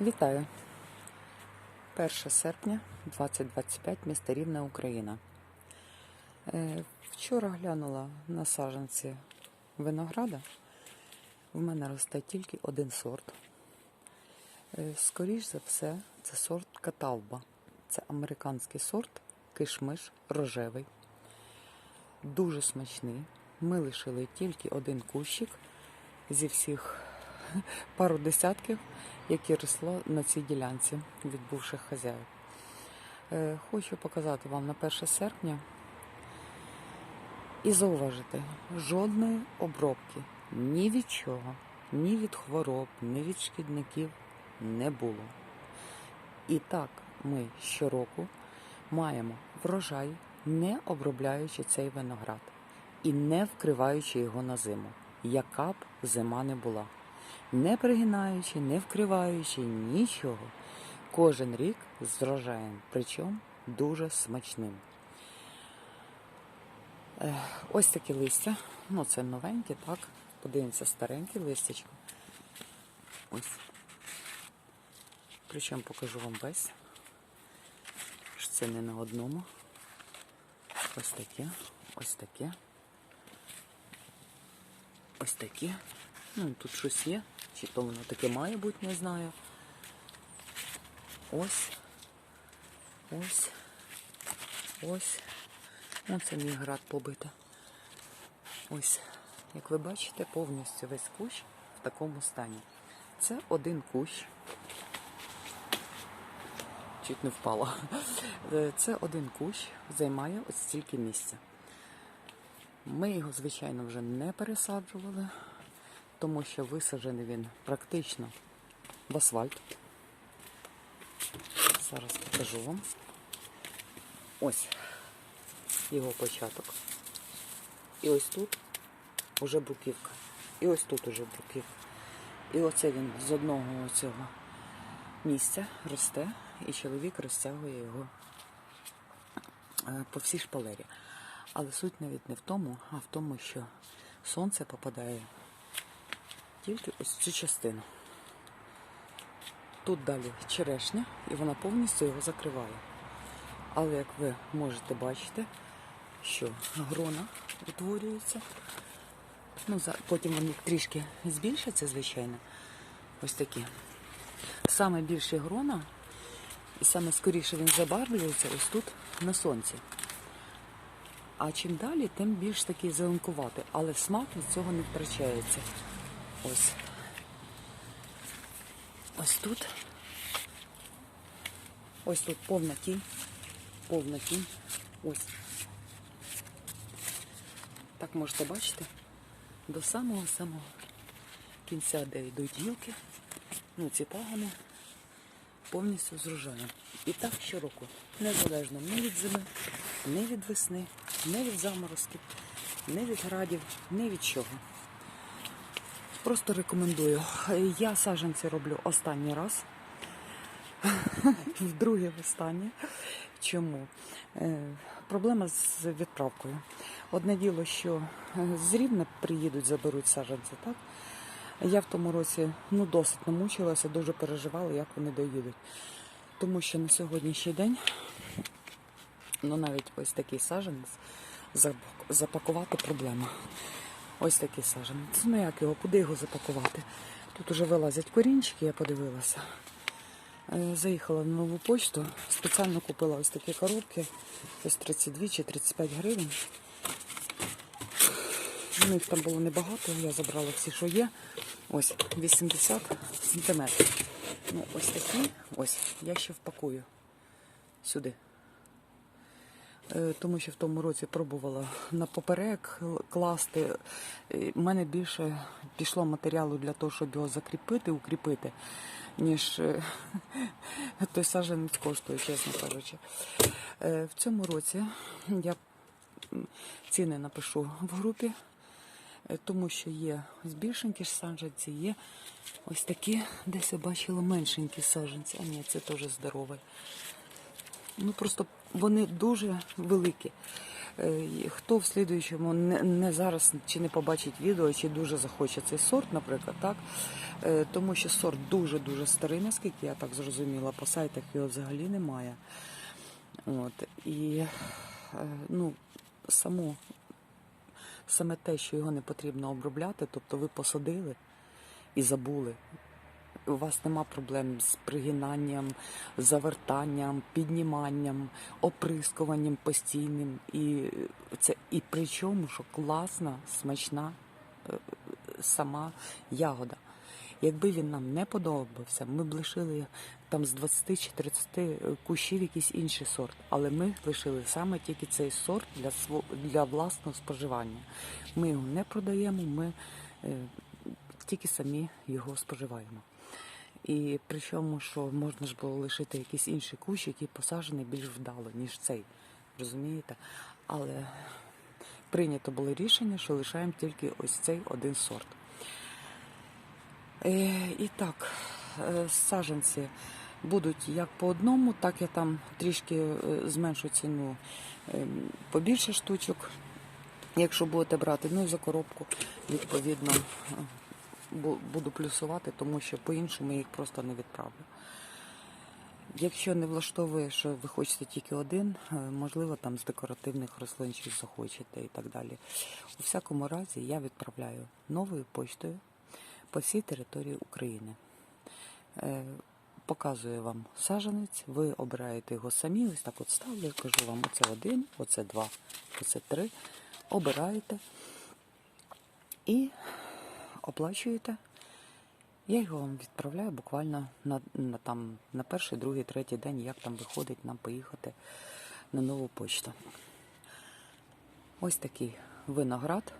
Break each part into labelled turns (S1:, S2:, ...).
S1: Вітаю! 1 серпня 2025, місто Рівне, Україна. Е, Вчора глянула на саджанці винограда. В мене росте тільки один сорт. Е, Скоріш за все, це сорт каталба. Це американський сорт, кишмиш рожевий. Дуже смачний. Ми лишили тільки один кущик зі всіх пару десятків, які росло на цій ділянці від бувших хазяїв. Е, Хочу показати вам на 1 серпня і зауважити, жодної обробки ні від чого, ні від хвороб, ні від шкідників не було. І так ми щороку маємо врожай, не обробляючи цей виноград і не вкриваючи його на зиму, яка б зима не була. Не пригинаючи, не вкриваючи нічого. Кожен рік з врожаєм, причому дуже смачним. Ось такі листя. Ну, це новенькі, так. Подивимося, старенькі листячко. Ось. Причому покажу вам весь. Це не на одному. Ось таке, ось таке. Ось таке. Ну, тут щось є. Чи то воно таке має бути, не знаю. Ось. Ось. Ось. Ну, це мій град побита. Ось. Як ви бачите, повністю весь кущ в такому стані. Це один кущ. Чуть не впала. Це один кущ, займає ось стільки місця. Ми його, звичайно, вже не пересаджували, тому що висаджений він практично в асфальт. Зараз покажу вам. Ось його початок. І ось тут вже бруківка. І ось тут уже бруківка. І оце він з одного цього місця росте, і чоловік розтягує його е, по всій шпалері. Але суть навіть не в тому, а в тому, що сонце попадає тільки ось цю частину. Тут далі черешня, і вона повністю його закриває. Але як ви можете бачити, що грона утворюються. Ну, потім вони трішки збільшаться, звичайно. Ось такі. Саме більше грона, і саме скоріше він забарвлюється ось тут на сонці. А чим далі, тим більш такий зеленкуватий, але смак від цього не втрачається. Ось. Ось тут. Ось тут повна тінь. Повна тінь. Ось. Так можете бачити. До самого-самого кінця, де йдуть гілки, ну ці пагони повністю з рожаєм. І так щороку, незалежно ні від зими, ні від весни, ні від заморозків, ні від градів, ні від чого. Просто рекомендую. Я саджанці роблю останній раз. Вдруге востаннє. Чому? Е, Проблема з відправкою. Одне діло, що е, з Рівне приїдуть, заберуть саджанці, так? Я в тому році ну, досить намучилася, дуже переживала, як вони доїдуть. Тому що на сьогоднішній день, ну навіть ось такий саджанець запакувати проблема. Ось такий саджанець. Ну як його, куди його запакувати? Тут уже вилазять корінчики, я подивилася. Е, Заїхала на нову почту, спеціально купила ось такі коробки, ось 32 чи 35 гривень. У там було небагато, я забрала всі, що є. Ось 80 сантиметрів. Ну, ось такі, ось, я ще впакую сюди. Е, Тому що в тому році пробувала на поперек класти. Е, У мене більше пішло матеріалу для того, щоб його закріпити, укріпити, ніж е, той саджанець коштує, чесно кажучи. Е, В цьому році я ціни напишу в групі, е, тому що є ось більшенькі ж саджанці, є ось такі, десь я бачила меншенькі саджанці. А ні, це теж здоровий. Ну просто вони дуже великі. Е, Хто в слідуючому не, не зараз чи не побачить відео, чи дуже захоче цей сорт, наприклад, так? Е, Тому що сорт дуже-дуже старий, наскільки я так зрозуміла, по сайтах його взагалі немає. От. І е, ну, само, саме те, що його не потрібно обробляти, тобто ви посадили і забули. У вас нема проблем з пригинанням, завертанням, підніманням, оприскуванням постійним. І це і причому, що класна, смачна е, сама ягода. Якби він нам не подобався, ми б лишили там з 20 чи 30 кущів якийсь інший сорт. Але ми лишили саме тільки цей сорт для сво- для власного споживання. Ми його не продаємо, ми е, тільки самі його споживаємо. І причому, що можна ж було лишити якийсь інший кущ, який посаджений більш вдало, ніж цей. Розумієте? Але прийнято було рішення, що лишаємо тільки ось цей один сорт. Е, і так, е, саджанці будуть як по одному, так я там трішки е, зменшу ціну е, побільше штучок, якщо будете брати. Ну і за коробку, відповідно, буду плюсувати, тому що по-іншому їх просто не відправлю. Якщо не влаштовує, що ви хочете тільки один, е, можливо, там з декоративних рослин щось захочете і так далі. У всякому разі, я відправляю новою поштою по всій території України. Е, Показую вам саджанець, ви обираєте його самі, ось так от ставлю, кажу вам, оце один, оце два, оце три. Обираєте і оплачуєте. Я його вам відправляю буквально на, на, там, на перший, другий, третій день, як там виходить нам поїхати на нову почту. Ось такий виноград.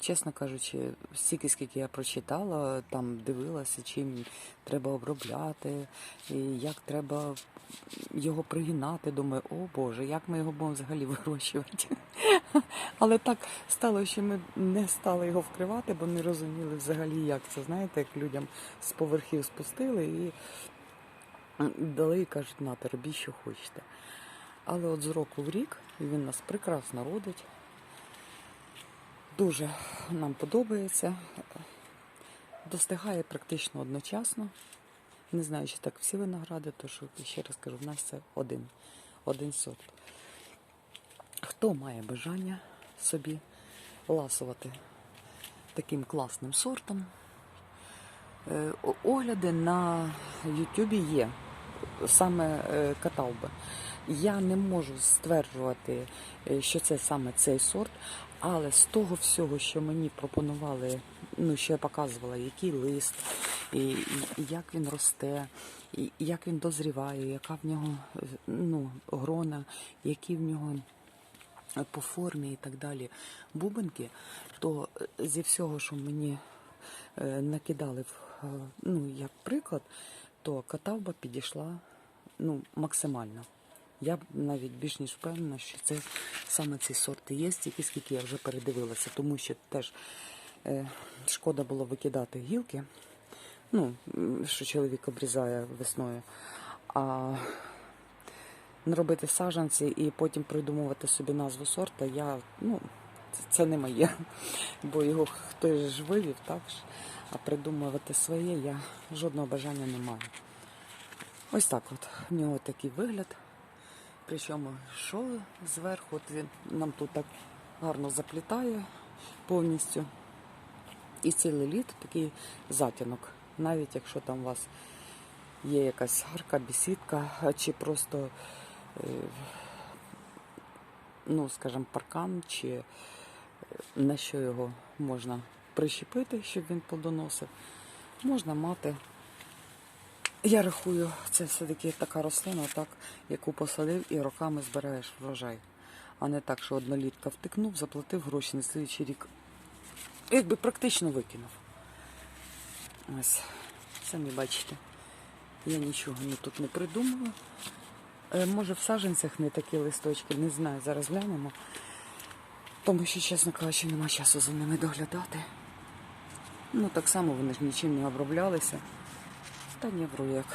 S1: Чесно кажучи, стільки, скільки я прочитала, там дивилася, чим треба обробляти, і як треба його пригинати. Думаю, о Боже, як ми його будемо взагалі вирощувати. Але так стало, що ми не стали його вкривати, бо не розуміли взагалі, як це. Знаєте, як людям з поверхів спустили і дали і кажуть, нате, робіть, що хочете. Але от з року в рік він нас прекрасно родить. Дуже нам подобається. Достигає практично одночасно. Не знаю, чи так всі виногради, то що ще раз кажу, в нас це один, один сорт. Хто має бажання собі ласувати таким класним сортом? Е, Огляди на Ютубі є, саме е, каталби. Я не можу стверджувати, е, що це саме цей сорт, але з того всього, що мені пропонували, ну що я показувала, який лист, і, і, як він росте, і, як він дозріває, яка в нього ну, грона, які в нього е, по формі і так далі бубенки, то е, зі всього, що мені е, накидали ну, як приклад, то катавба підійшла ну, максимально. Я навіть більш ніж впевнена, що це саме ці сорти є, стільки скільки я вже передивилася, тому що теж е, шкода було викидати гілки, ну, що чоловік обрізає весною. А не робити саджанці і потім придумувати собі назву сорта, я, ну, це, не моє, бо його хтось ж вивів, так а придумувати своє я жодного бажання не маю. Ось так от. В нього такий вигляд. Причому що зверху, от він нам тут так гарно заплітає повністю. І цілий літ такий затінок. Навіть якщо там у вас є якась гарка, бісідка, чи просто, е, ну, скажімо, паркан, чи е, на що його можна прищепити, щоб він плодоносив, можна мати. Я рахую, це все-таки така рослина, так, яку посадив і роками збираєш врожай. А не так, що однолітка втикнув, заплатив гроші на слідчий рік. Якби практично викинув. Ось, самі бачите, я нічого тут не придумала. Е, може в саджанцях не такі листочки, не знаю, зараз глянемо. Тому що, чесно кажучи, нема часу за ними доглядати. Ну так само вони ж нічим не оброблялися. Та ні, вроді як,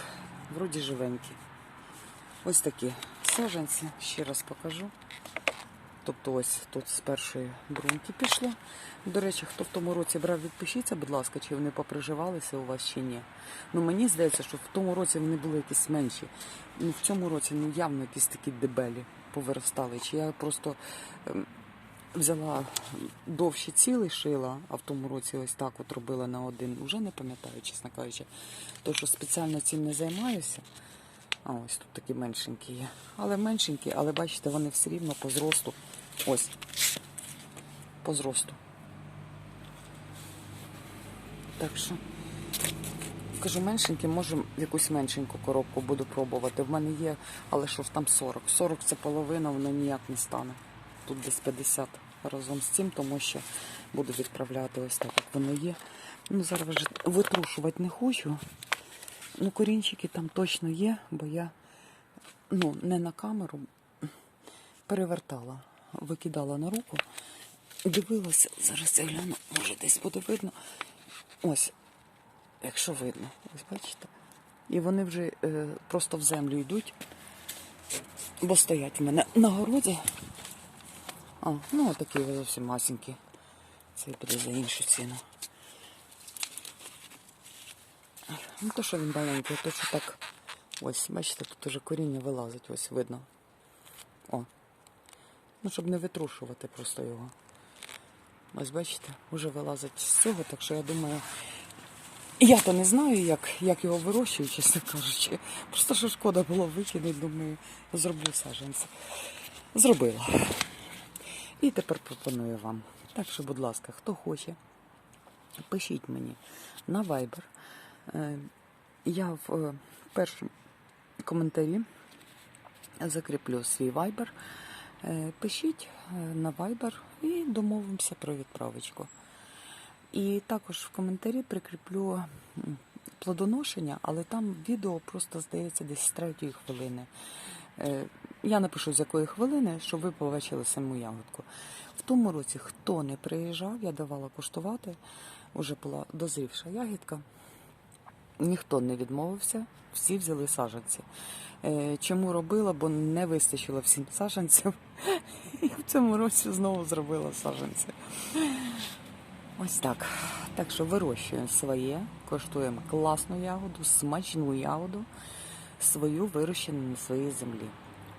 S1: вроді живенькі. Ось такі саджанці, ще раз покажу. Тобто ось тут з першої бруньки пішло. До речі, хто в тому році брав, відпишіться, будь ласка, чи вони поприживалися у вас чи ні. Ну мені здається, що в тому році вони були якісь менші. Ну в цьому році ну явно якісь такі дебелі повиростали. Чи я просто ем, взяла довші ціли шила, а в тому році ось так от робила на один. Уже не пам'ятаю, чесно кажучи. То, що спеціально цим не займаюся. А ось тут такі меншенькі є. Але меншенькі, але бачите, вони все рівно по зросту. Ось. По зросту. Так що, кажу, меншенькі, може якусь меншеньку коробку буду пробувати. В мене є, але що ж там 40. 40 це половина, воно ніяк не стане. Тут десь 50 разом з цим, тому що буду відправляти ось так, як воно є. Ну, зараз вже витрушувати не хочу. Ну, корінчики там точно є, бо я ну, не на камеру перевертала, викидала на руку, дивилася, зараз я гляну, може десь буде видно. Ось, якщо видно, ось бачите. І вони вже е, просто в землю йдуть, бо стоять в мене на городі. А, ну отакі зовсім масенькі. Це буде за іншу ціну. Ну то, що він маленький, то що так. Ось, бачите, тут уже коріння вилазить, ось видно. О. Ну, щоб не витрушувати просто його. Ось бачите, вже вилазить з цього, так що я думаю. Я то не знаю, як, як його вирощують, чесно кажучи. Просто що шкода було викинути, думаю, зроблю саджанці. Зробила. І тепер пропоную вам. Так що, будь ласка, хто хоче, пишіть мені на Viber. Е, Я в е, першому коментарі закріплю свій Viber. Е, Пишіть на Viber і домовимося про відправочку. І також в коментарі прикріплю плодоношення, але там відео просто здається десь з третьої хвилини. Я напишу з якої хвилини, щоб ви побачили саму ягодку. В тому році, хто не приїжджав, я давала куштувати. Уже була дозрівша ягідка. Ніхто не відмовився, всі взяли саджанці. Е, Чому робила, бо не вистачило всім саджанців. І в цьому році знову зробила саджанці. Ось так. Так що вирощуємо своє, коштуємо класну ягоду, смачну ягоду, свою вирощену на своїй землі.